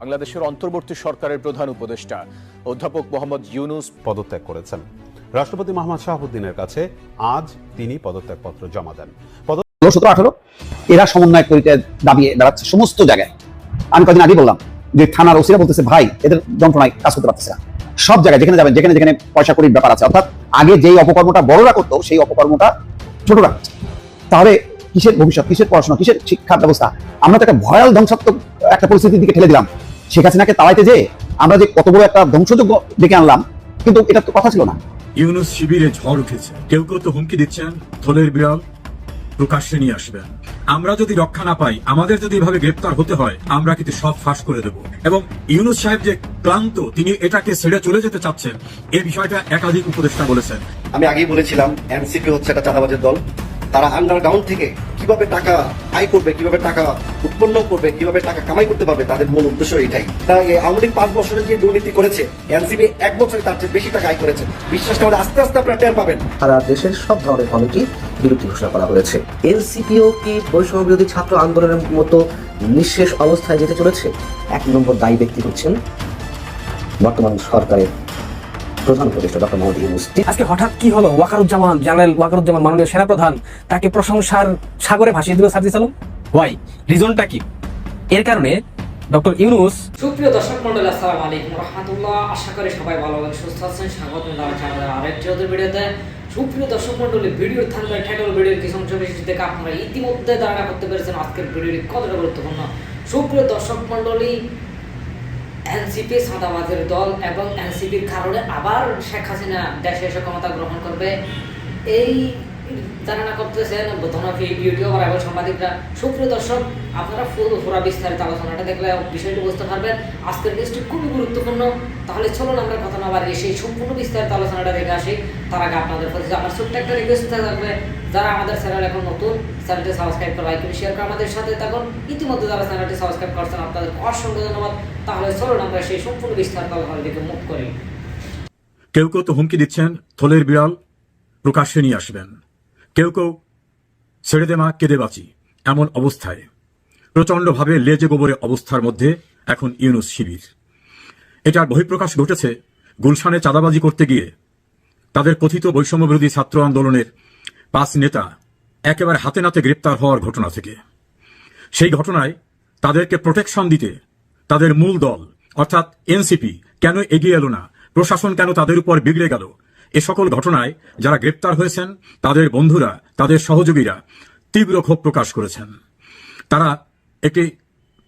বাংলাদেশের অন্তর্বর্তী সরকারের প্রধান উপদেষ্টা অধ্যাপক মোহাম্মদ ইউনুস পদত্যাগ করেছেন। রাষ্ট্রপতি মোহাম্মদ শাহাবুদ্দিনের কাছে আজ তিনি পদত্যাগপত্র জমা দেন। সতেরো, আঠারো, এরা সমন্বয় করিতে দাবিয়ে বেড়াচ্ছে সমস্ত জায়গায়। আমি কদিন আগে বললাম যে থানার ওসিরা বলতেছে, ভাই, এদের যন্ত্রণায় কাজ করতে পারতেছে না। সব জায়গায়, যেখানে যাবেন, যেখানে যেখানে পয়সা করির ব্যাপার আছে, অর্থাৎ আগে যেই অপকর্মটা বড়রা করতো, সেই অপকর্মটা ছোটরা তাহলে কিসের ভবিষ্যৎ, কিসের পড়াশোনা, কিসের শিক্ষা ব্যবস্থা? আমরা তো একটা ভয়াল ধ্বংসাত্মক একটা পরিস্থিতির দিকে ঠেলে দিলাম। শেখ হাসিনাকে তাড়াইতে যে আমরা যে কত বড় একটা ধ্বংসযোগ্য ডেকে আনলাম কিন্তু এটা তো কথা ছিল না। ইউনুস শিবিরে ঝড় উঠেছে। কেউ কেউ তো হুমকি দিচ্ছেন থলের বিড়াল প্রকাশ্যে নিয়ে আসবেন। আমরা যদি রক্ষা না পাই আমাদের যদি এভাবে গ্রেপ্তার হতে হয় আমরা কিন্তু সব ফাঁস করে দেব। এবং ইউনুস সাহেব যে ক্লান্ত তিনি এটাকে ছেড়ে চলে যেতে চাচ্ছেন এই বিষয়টা একাধিক উপদেষ্টা বলেছেন। আমি আগেই বলেছিলাম এনসিপি হচ্ছে একটা চাঁদাবাজের দল। তারা আন্ডারগ্রাউন্ড থেকে কীভাবে টাকা আয় করবে, কীভাবে টাকা উৎপন্ন করবে, কীভাবে টাকা কামাই করতে পারবে, তাদের মূল উদ্দেশ্য এটাই। তারা এই আওয়ামী লীগ পাঁচ বছরে যে দুর্নীতি করেছে, এনসিপি এক বছরে তার চেয়ে বেশি টাকা আয় করেছে। বিশ্বাস আমাদের আস্তে আস্তে আপনারা টের পাবেন। সারা দেশের সব ধরনের কমিটি বিরতি ঘোষণা করা হয়েছে। এনসিপিও কি বৈষম্য বিরোধী ছাত্র আন্দোলনের মতো নিঃশেষ অবস্থায় যেতে চলেছে? এক নম্বর দায়ী ব্যক্তি হচ্ছেন বর্তমান সরকারের প্রধান উপদেষ্টা ডক্টর মোহাম্মদ ইউনুস। আজকে হঠাৎ কি হলো? ওয়াকারুজ্জামান জেনারেল ওয়াকারুজ্জামান মাননীয় সেনাপ্রধান তাকে প্রশংসার সাগরে ভাসিয়ে দিল সার্জিস আলম ওয়াই রিজনটা কি? এর কারণে ডক্টর ইউনুস সুপ্রিয় দর্শক মন্ডল, আসসালামু আলাইকুম রহমতুল্লাহ। আশা করি সবাই ভালো আছেন, সুস্থ আছেন। স্বাগত জানাচ্ছি আমাদের আরেকটি ওদের ভিডিওতে। সুপ্রিয় দর্শক মন্ডলী, ভিডিওর থাকবে টাইটেল ভিডিওর কিছু অংশ বিশেষ দেখে আপনারা ইতিমধ্যে ধারণা করতে পেরেছেন আজকের ভিডিওটি কতটা গুরুত্বপূর্ণ। সুপ্রিয় দর্শক মন্ডলী এনসিপি সাদাবাদের দল এবং এনসিপির কারণে আবার শেখ হাসিনা দেশে এসে ক্ষমতা গ্রহণ করবে, এই ধারণা করতেছেন এবং সাংবাদিকরা দর্শক, আপনারা ফুল পুরা বিস্তারিত আলোচনাটা দেখলে বিষয়টি বুঝতে পারবেন। আজকের খুবই গুরুত্বপূর্ণ। তাহলে চলুন আমরা কথা না বাড়িয়ে সেই সম্পূর্ণ বিস্তারিত আলোচনাটা দেখে আসি। তার আগে আপনাদের প্রতি আমার ছোট্ট একটা রিকোয়েস্ট থাকবে, যারা আমাদের চ্যানেল এখন নতুন চ্যানেলটি সাবস্ক্রাইব করে লাইক করে শেয়ার করে আমাদের সাথে থাকুন। ইতিমধ্যে যারা চ্যানেলটি সাবস্ক্রাইব করছেন, আপনাদের অসংখ্য ধন্যবাদ। তাহলে চলুন আমরা সেই সম্পূর্ণ বিস্তারিত আলোচনার দিকে মুখ করি। কেউ কেউ তো হুমকি দিচ্ছেন, থলের বিড়াল প্রকাশ্যে নিয়ে আসবেন। কেউ কেউ ছেড়ে দে মা, কেঁদে বাঁচি। এমন অবস্থায়। প্রচণ্ডভাবে লেজে গোবরে অবস্থার মধ্যে এখন ইউনুস শিবির। এটার বহিঃপ্রকাশ ঘটেছে গুলশানে চাঁদাবাজি করতে গিয়ে। তাদের কথিত বৈষম্যবিরোধী ছাত্র আন্দোলনের পাঁচ নেতা একেবারে হাতে নাতে গ্রেপ্তার হওয়ার ঘটনা থেকে। সেই ঘটনায় তাদেরকে প্রোটেকশন দিতে তাদের মূল দল, অর্থাৎ এনসিপি, কেন এগিয়ে এলো না? প্রশাসন কেন তাদের উপর বিগড়ে গেল? এ সকল ঘটনায় যারা গ্রেপ্তার হয়েছেন, তাদের বন্ধুরা, তাদের সহযোগীরা তীব্র ক্ষোভ প্রকাশ করেছেন। তারা একটি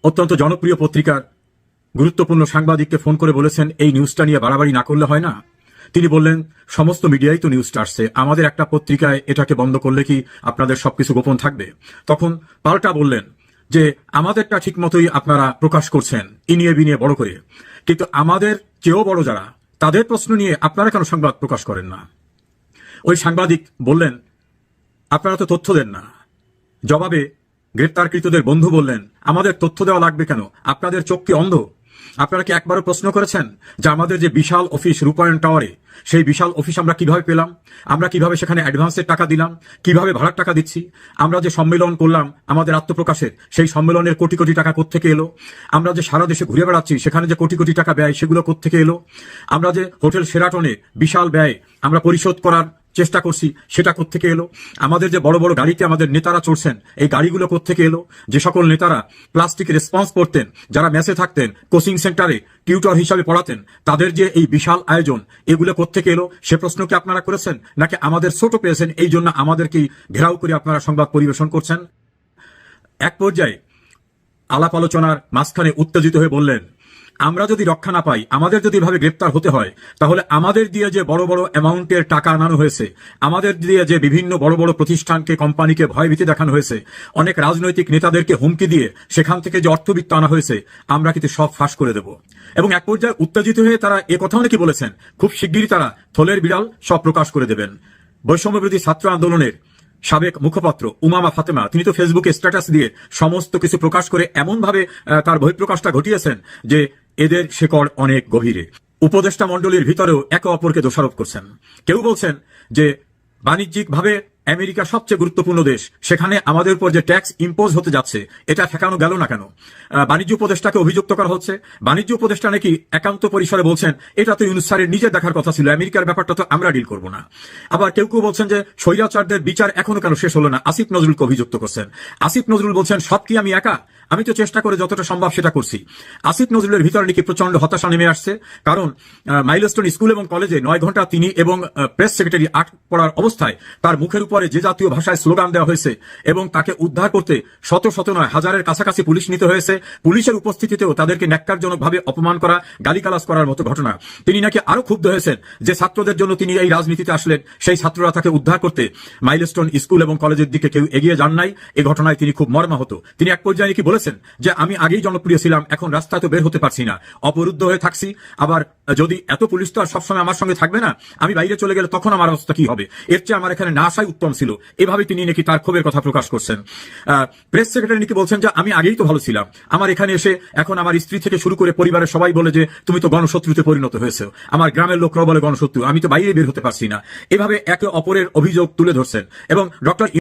অত্যন্ত জনপ্রিয় পত্রিকার গুরুত্বপূর্ণ সাংবাদিককে ফোন করে বলেছেন, এই নিউজটা নিয়ে বাড়াবাড়ি না করলে হয় না? তিনি বললেন, সমস্ত মিডিয়াই তো নিউজটা আসছে। আমাদের একটা পত্রিকায় এটাকে বন্ধ করলে কি আপনাদের সবকিছু গোপন থাকবে? তখন পাল্টা বললেন যে, আমাদেরটা ঠিক মতোই আপনারা প্রকাশ করছেন, ইনিয়ে বিনিয়ে বড় করে। কিন্তু আমাদের চেয়েও বড় যারা তাদের প্রশ্ন নিয়ে আপনারা কেন সংবাদ প্রকাশ করেন না? ওই সাংবাদিক বললেন, আপনারা তো তথ্য দেন না। জবাবে গ্রেপ্তারকৃতদের বন্ধু বললেন, আমাদের তথ্য দেওয়া লাগবে কেন? আপনাদের চোখ কি অন্ধ? আপনারা কি একবারও প্রশ্ন করেছেন যে আমাদের যে বিশাল অফিস রূপায়ণ টাওয়ারে, সেই বিশাল অফিস আমরা কীভাবে পেলাম? আমরা কীভাবে সেখানে অ্যাডভান্সের টাকা দিলাম? কীভাবে ভাড়ার টাকা দিচ্ছি? আমরা যে সম্মেলন করলাম, আমাদের আত্মপ্রকাশের, সেই সম্মেলনের কোটি কোটি টাকা কোত্থেকে এলো? আমরা যে সারা দেশে ঘুরে বেড়াচ্ছি, সেখানে যে কোটি কোটি টাকা ব্যয়, সেগুলো কোত্থেকে এলো? আমরা যে হোটেল সেরাটনে বিশাল ব্যয়, আমরা পরিশোধ করার চেষ্টা করছি, সেটা কোত্থেকে এলো? আমাদের যে বড় বড় গাড়িতে আমাদের নেতারা চড়ছেন, এই গাড়িগুলো কোত্থেকে এলো? যে সকল নেতারা প্লাস্টিক রেসপন্স করতেন, যারা মেসে থাকতেন, কোচিং সেন্টারে টিউটর হিসাবে পড়াতেন, তাদের যে এই বিশাল আয়োজন, এগুলো কোত্থেকে এলো? সে প্রশ্ন কি আপনারা করেছেন? নাকি আমাদের ছোট পেয়েছেন, এই জন্য আমাদেরকেই ঘেরাও করে আপনারা সংবাদ পরিবেশন করছেন? এক পর্যায়ে আলাপ আলোচনার মাঝখানে উত্তেজিত হয়ে বললেন আমরা যদি রক্ষা না পাই, আমাদের যদি এভাবে গ্রেপ্তার হতে হয়, তাহলে আমাদের দিয়ে যে বড় বড় অ্যামাউন্টের টাকা আনানো হয়েছে, আমাদের দিয়ে যে বিভিন্ন বড় বড় প্রতিষ্ঠানকে, কোম্পানিকে ভয়ভীতি দেখানো হয়েছে, অনেক রাজনৈতিক নেতাদেরকে হুমকি দিয়ে সেখান থেকে যে অর্থবিত্ত আনা হয়েছে, আমরা কিন্তু সব ফাঁস করে দেব। এবং এক পর্যায়ে উত্তেজিত হয়ে তারা এ কথাও নাকি বলেছেন, খুব শিগগিরই তারা থলের বিড়াল সব প্রকাশ করে দেবেন। বৈষম্যবিরোধী ছাত্র আন্দোলনের সাবেক মুখপাত্র উমামা ফাতেমা, তিনি তো ফেসবুকে স্ট্যাটাস দিয়ে সমস্ত কিছু প্রকাশ করে এমনভাবে তার বহিঃপ্রকাশটা ঘটিয়েছেন যে এদের শেকড় অনেক গভীরে। উপদেষ্টা মণ্ডলীর ভিতরেও একে অপরকে দোষারোপ করছেন। কেউ বলছেন যে, বাণিজ্যিকভাবে আমেরিকা সবচেয়ে গুরুত্বপূর্ণ দেশ। সেখানে আমাদের উপর যে ট্যাক্স ইম্পোজ হতে যাচ্ছে, এটা ঠেকানো গেল না কেন? বাণিজ্য উপদেষ্টাকে অভিযুক্ত করা হচ্ছে। বাণিজ্য উপদেষ্টা নাকি একান্ত পরিসরে বলছেন, এটা তো ইউনুস স্যারের নিজের দেখার কথা ছিল, আমেরিকার ব্যাপারটা তো আমরা ডিল করব না। আবার কেউ কেউ বলছেন যে, স্বৈরাচারদের বিচার এখনও কেন শেষ হলো না? আসিফ নজরুলকে অভিযুক্ত করছেন। আসিফ নজরুল বলছেন, সব কি আমি একা? আমি তো চেষ্টা করে যতটা সম্ভব সেটা করছি। আসিফ নজরুলের ভিতরে নাকি প্রচণ্ড হতাশা নেমে আসছে, কারণ মাইলস্টোন স্কুল এবং কলেজে নয় ঘণ্টা তিনি এবং প্রেস সেক্রেটারি আট পড়ার অবস্থায় তার মুখের উপরে যে জাতীয় ভাষায় স্লোগান দেওয়া হয়েছে এবং তাকে উদ্ধার করতে শত শত নয়, হাজারের কাছাকাছি পুলিশ নিতে হয়েছে। পুলিশের উপস্থিতিতেও তাদেরকে ন্যাক্কারজনকভাবে অপমান করা, গালিগালাজ করার মতো ঘটনা। তিনি নাকি আরও ক্ষুব্ধ হয়েছেন যে ছাত্রদের জন্য তিনি এই রাজনীতিতে আসলেন, সেই ছাত্ররা তাকে উদ্ধার করতে মাইলস্টোন স্কুল এবং কলেজের দিকে কেউ এগিয়ে যান নাই। এই ঘটনায় তিনি খুব মর্মাহত। তিনি এক পর্যায়ে কি বলেছেন যে আমি আগেই জনপ্রিয় ছিলাম, এখন রাস্তায় তো বের হতে পারছি না। অবরুদ্ধ হয়ে থাকছি, আবার যদি এত পুলিশ তো আর সবসময় আমার সঙ্গে থাকবে না, আমি বাইরে চলে গেলে তখন আমার অবস্থা কি হবে? এর চেয়ে আমার এখানে না আসাই উত্তম ছিল। এভাবে তিনি নাকি তার ক্ষোভের কথা প্রকাশ করছেন। প্রেস সেক্রেটারি নাকি বলছেন যে, আমি আগেই তো ভালো ছিলাম। আমার এখানে এসে এখন আমার স্ত্রী থেকে শুরু করে পরিবারের সবাই বলে যে, তুমি তো গণশত্রুতে পরিণত হয়েছে। আমার গ্রামের লোকরাও বলে গণশত্রু, আমি তো বাইরে বের হতে পারছি না। এভাবে একে অপরের অভিযোগ তুলে ধরছেন এবং ডক্টর